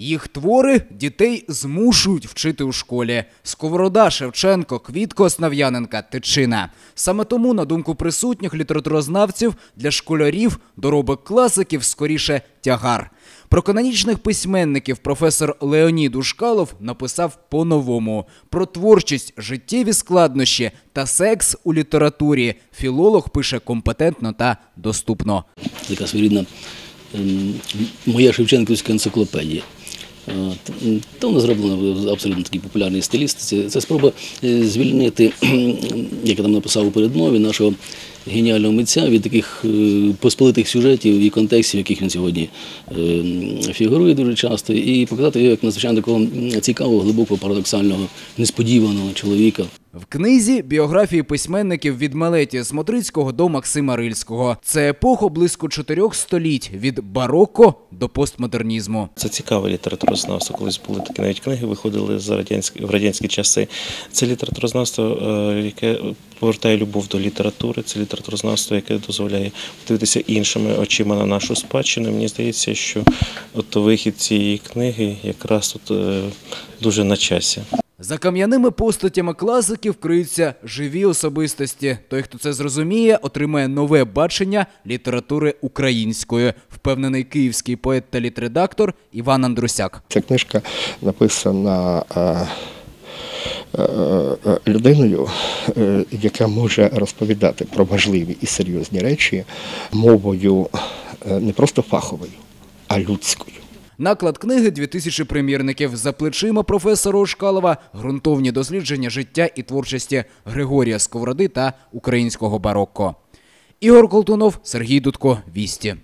Їх твори дітей змушують вчити у школі. Сковорода, Шевченко, Квітко, Основ'яненка, Тичина. Саме тому, на думку присутніх літературознавців, для школярів доробок класиків скоріше тягар. Про канонічних письменників професор Леонід Ушкалов написав по-новому про творчість, життєві складнощі та секс у літературі. Філолог пише компетентно та доступно. така своєрідна ем, моя Шевченківська енциклопедія. Та вона зроблена абсолютно такий популярний стилістиці. Це спроба е, звільнити, як я там написав у передмові, нашого геніального митця від таких е, посполитих сюжетів і контекстів, в яких він сьогодні е, фігурує дуже часто, і показати його як надзвичайно такого цікавого, глибокого, парадоксального, несподіваного чоловіка. В книзі біографії письменників від Мелетія Смотрицького до Максима Рильського. Це епоха близько чотирьох століть від бароко до постмодернізму. Це цікаве літературознавство. Колись були такі навіть книги, виходили за радянські в радянські часи. Це літературознавство, е, яке повертає любов до літератури. Це літературознавство, яке дозволяє подивитися іншими очима на нашу спадщину. Мені здається, що от вихід цієї книги якраз тут е, дуже на часі. За кам'яними постатями класиків криються живі особистості. Той, хто це зрозуміє, отримає нове бачення літератури української, впевнений київський поет та літредактор Іван Андрусяк. Ця книжка написана е, е, е, людиною, яка може розповідати про важливі і серйозні речі мовою не просто фаховою, а людською. Наклад книги 2000 примірників за плечима професора Ошкалова, ґрунтовні дослідження життя і творчості Григорія Сковороди та українського барокко. Ігор Колтунов, Сергій Дудко, Вісті.